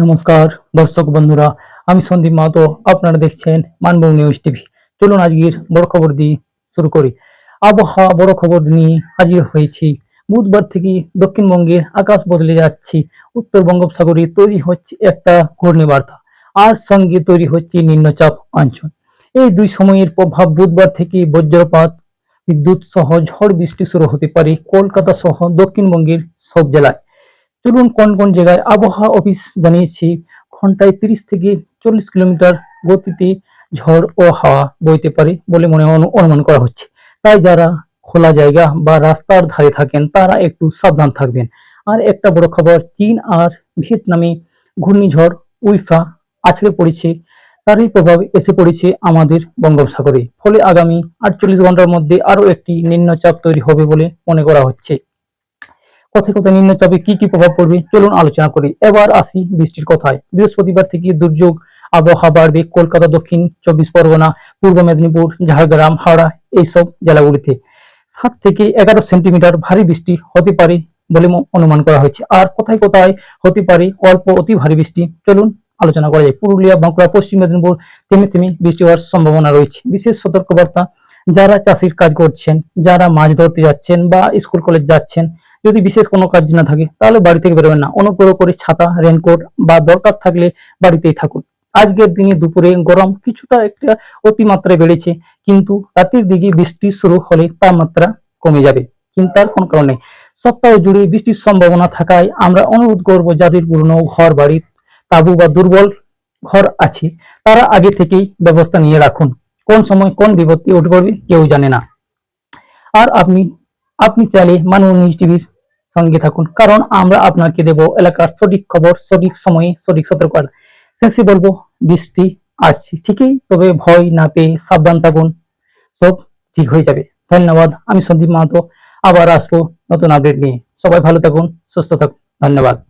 নমস্কার, দর্শক বন্ধুরা, আমি সন্দীপ মাহাতো, আপনারা দেখছেন মানবং নিউজ টিভি। চলুন আজকের বড় খবর দিয়ে শুরু করি। আবহাওয়া বড় খবর নিয়ে হাজির হয়েছি। বুধবার থেকে দক্ষিণবঙ্গের আকাশ বদলে যাচ্ছে। উত্তর বঙ্গোপসাগরে তৈরি হচ্ছে একটা ঘূর্ণিবার্তা। আর সঙ্গে তৈরি হচ্ছে নিম্নচাপ অঞ্চল এই দুই সময়ের প্রভাব বুধবার থেকে বজ্রপাত, বিদ্যুৎ সহ ঝড় বৃষ্টি শুরু হতে পারে কলকাতা সহ দক্ষিণবঙ্গের সব জেলায়। চলুন কোন কোন জায়গায় আবহাওয়া অফিস জানিয়েছে, ঘন্টায় তিরিশ থেকে চল্লিশ কিলোমিটার গতিতে ঝড় ও হাওয়া বইতে পারে বলে মনে অনু- অনুমান করা হচ্ছে। তাই যারা খোলা জায়গা বা রাস্তার ধারে থাকেন, তারা একটু সাবধান থাকবেন। আর একটা বড় খবর, চীন আর ভিয়েতনামে ঘূর্ণিঝড় উইফা আছড়ে পড়েছে। তারই প্রভাব এসে পড়েছে আমাদের বঙ্গোপসাগরে। ফলে আগামী আটচল্লিশ ঘণ্টার মধ্যে আরও একটি নিম্নচাপ তৈরি হবে বলে মনে করা হচ্ছে। কোথায় কোথায় নিম্নচাপে কি কি প্রভাব পড়বে চলুন আলোচনা করি। এবার আসি বৃষ্টির কথায়। বৃহস্পতিবার থেকে দুর্যোগ, আবহাওয়া বাড়বে কলকাতা, দক্ষিণ চব্বিশ পরগনা, পূর্ব মেদিনীপুর, ঝাড়গ্রাম, হাওড়া এইসব জেলাগুলিতে। সাত থেকে এগারো সেন্টিমিটার ভারী বৃষ্টি হতে পারে বলে অনুমান করা হয়েছে। আর কোথায় কোথায় হতে পারে অল্প অতি ভারী বৃষ্টি, চলুন আলোচনা করা যায় পুরুলিয়া, বাঁকুড়া, পশ্চিম মেদিনীপুর, থেমে থেমে বৃষ্টি হওয়ার সম্ভাবনা রয়েছে। বিশেষ সতর্কবার্তা, যারা চাষির কাজ করছেন, যারা মাছ ধরতে যাচ্ছেন বা স্কুল, কলেজ যাচ্ছেন যদি বিশেষ কোনো কাজ না থাকে, তাহলে বাড়ি থেকে বেরোবেন না। অনুগ্রহ করে ছাতা রেনকোট বা দরকার থাকলে বাড়িতেই থাকুন। আজকের দিনে দুপুরে গরম কিছুটা একটা অতিমাত্রায় বেড়েছে, কিন্তু রাতের দিকে বৃষ্টি শুরু হলে তাপমাত্রা কমে যাবে। চিন্তার কোনো কারণ নেই। সপ্তাহ জুড়ে বৃষ্টির সম্ভাবনা থাকায় আমরা অনুরোধ করব, যাদের পুরনো ঘর, বাড়ি, তাবু বা দুর্বল ঘর আছে, তারা আগে থেকেই ব্যবস্থা নিয়ে রাখুন। কোন সময় কোন বিপত্তি উঠে পড়বে কেউ জানে না। আর আপনি আপনি চাইলে মানুষ নিউজ টিভির সঙ্গে থাকুন। কারণ আমরা আপনাকে দেব এলাকার সঠিক খবর, সঠিক সময়ে, সঠিক সতর্কতা। শেষে বলব, বৃষ্টি আসছি, ঠিকই? তবে ভয় না পেয়ে সাবধান থাকুন। সব ঠিক হয়ে যাবে। ধন্যবাদ। আমি সন্দীপ মাহাতো। আবার আসব নতুন আপডেট নিয়ে। সবাই ভালো থাকুন, সুস্থ থাকুন। ধন্যবাদ।